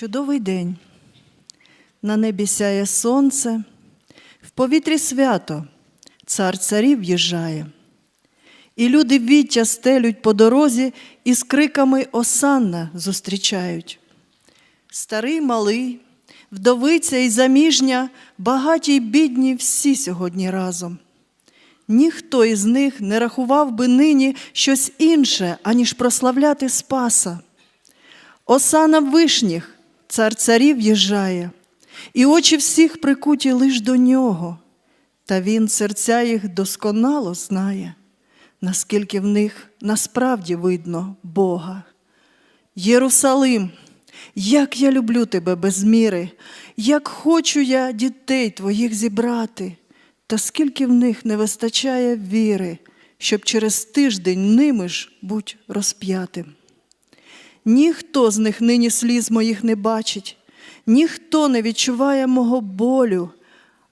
Чудовий день. На небі сяє сонце, в повітрі свято, цар царів в'їжджає. І люди віття стелють по дорозі і з криками Осанна зустрічають. Старий малий, вдовиця і заміжня, багаті й бідні всі сьогодні разом. Ніхто із них не рахував би нині щось інше, аніж прославляти Спаса. Осана вишніх, цар царів їжджає, і очі всіх прикуті лиш до нього, та він серця їх досконало знає, наскільки в них насправді видно Бога. Єрусалим, як я люблю тебе без міри, як хочу я дітей твоїх зібрати, та скільки в них не вистачає віри, щоб через тиждень ними ж будь розп'ятим. Ніхто з них нині сліз моїх не бачить, ніхто не відчуває мого болю,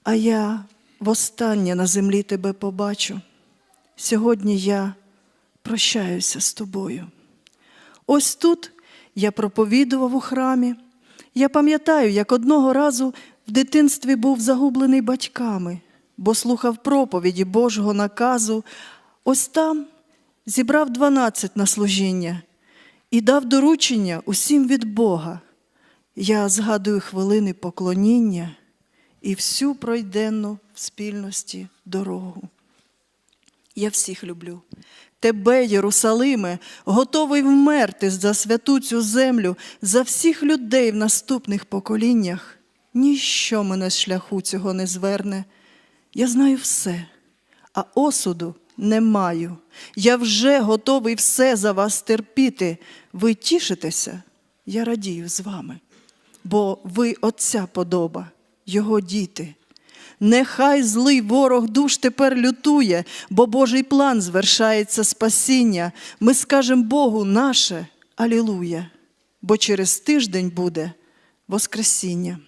а я востаннє на землі тебе побачу. Сьогодні я прощаюся з тобою. Ось тут я проповідував у храмі. Я пам'ятаю, як одного разу в дитинстві був загублений батьками, бо слухав проповіді Божого наказу. Ось там зібрав дванадцять на служіння і дав доручення усім від Бога. Я згадую хвилини поклоніння і всю пройденну в спільності дорогу. Я всіх люблю. Тебе, Єрусалиме, готовий вмерти за святу цю землю, за всіх людей в наступних поколіннях. Ніщо мене з шляху цього не зверне. Я знаю все, а осуду не маю. Я вже готовий все за вас терпіти. Ви тішитеся, я радію з вами, бо ви Отця подоба, Його діти. Нехай злий ворог душ тепер лютує, бо Божий план звершається спасіння. Ми скажемо Богу наше Алілуя, бо через тиждень буде Воскресіння.